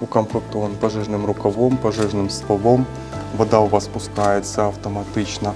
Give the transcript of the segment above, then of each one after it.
Укомплектований пожежним рукавом, пожежним стволом. Вода у вас пускається автоматично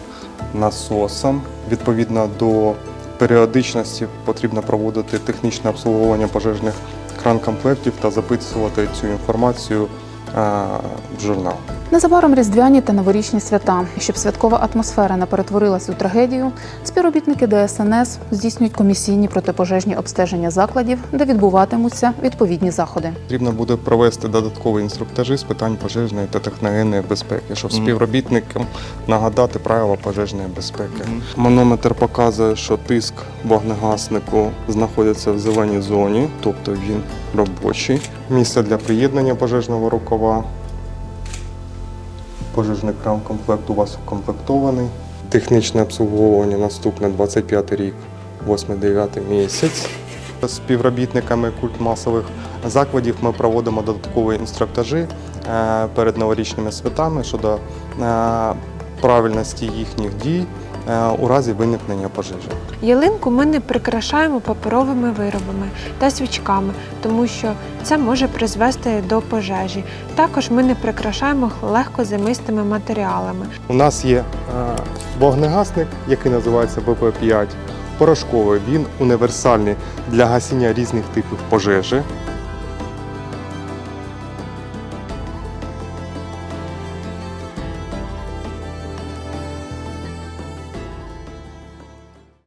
насосом. Відповідно до періодичності потрібно проводити технічне обслуговування пожежних кран-комплектів та записувати цю інформацію в журнал. Незабаром різдвяні та новорічні свята. Щоб святкова атмосфера не перетворилась у трагедію, співробітники ДСНС здійснюють комісійні протипожежні обстеження закладів, де відбуватимуться відповідні заходи. Потрібно буде провести додаткові інструктажі з питань пожежної та техногенної безпеки, щоб співробітникам нагадати правила пожежної безпеки. Манометр показує, що тиск вогнегаснику знаходиться в зеленій зоні, тобто він робочий. Місце для приєднання пожежного рукава. Пожежний кран комплект у вас укомплектований. Технічне обслуговування наступне 25 рік, 8-9 місяць. З співробітниками культмасових закладів ми проводимо додаткові інструктажі е, перед новорічними святами щодо е, правильності їхніх дій у разі виникнення пожежі. Ялинку ми не прикрашаємо паперовими виробами та свічками, тому що це може призвести до пожежі. Також ми не прикрашаємо легкозимистими матеріалами. У нас є е, вогнегасник, який називається ВП-5, порошковий. Він універсальний для гасіння різних типів пожежі.